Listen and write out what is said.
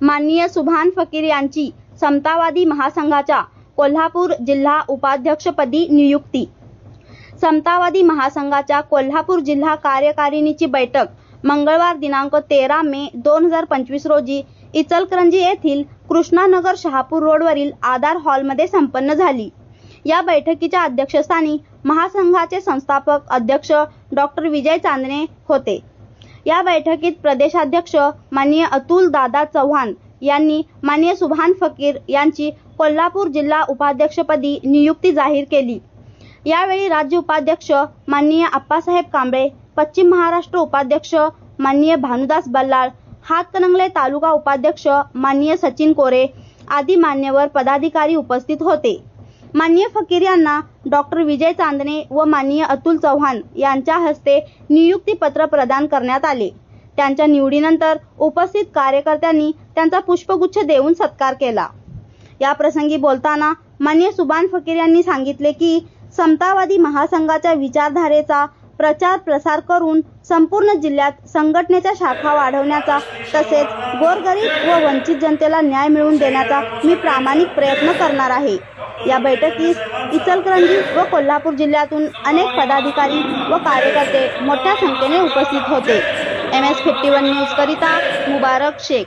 माननीय सुभान फकीर यांची समतावादी महासंघाच्या कोल्हापूर जिल्हा उपाध्यक्षपदी नियुक्ती. समतावादी महासंघाच्या कोल्हापूर जिल्हा कार्यकारिणीची बैठक मंगळवार दिनांक तेरा मे दोन हजार पंचवीस रोजी इचलकरंजी येथील कृष्णानगर शहापूर रोडवरील आधार हॉलमध्ये संपन्न झाली. या बैठकीच्या अध्यक्षस्थानी महासंघाचे संस्थापक अध्यक्ष डॉक्टर विजय चांदणे होते. या बैठकीत प्रदेशाध्यक्ष माननीय अतुल दादा चव्हाण यांनी माननीय सुभान फकीर यांची कोल्हापूर जिल्हा उपाध्यक्षपदी नियुक्ती जाहीर केली. यावेळी राज्य उपाध्यक्ष माननीय आप्पासाहेब कांबळे पश्चिम महाराष्ट्र उपाध्यक्ष माननीय भानुदास बल्लाळ हातकणंगले तालुका उपाध्यक्ष माननीय सचिन कोरे आदी मान्यवर पदाधिकारी उपस्थित होते. माननीय फकीर यांना डॉक्टर विजय चांदणे व माननीय अतुल चव्हाण यांच्या हस्ते नियुक्तीपत्र प्रदान करण्यात आले. त्यांच्या निवडीनंतर उपस्थित कार्यकर्त्यांनी त्यांचा पुष्पगुच्छ देऊन सत्कार केला. या प्रसंगी बोलताना मान्य सुभान फकीर यांनी सांगितले की समतावादी महासंघाच्या विचारधारेचा प्रचार प्रसार करून संपूर्ण जिल्ह्यात संघटनेच्या शाखा वाढवण्याचा तसेच गोरगरीब व वंचित जनतेला न्याय मिळवून देण्याचा मी प्रामाणिक प्रयत्न करणार आहे. या बैठकीस इचलकरंजी व कोल्हापूर जिल्ह्यातून अनेक पदाधिकारी व कार्यकर्ते मोठ्या संख्येने उपस्थित होते. M S fifty one news करिता मुबारक शेख.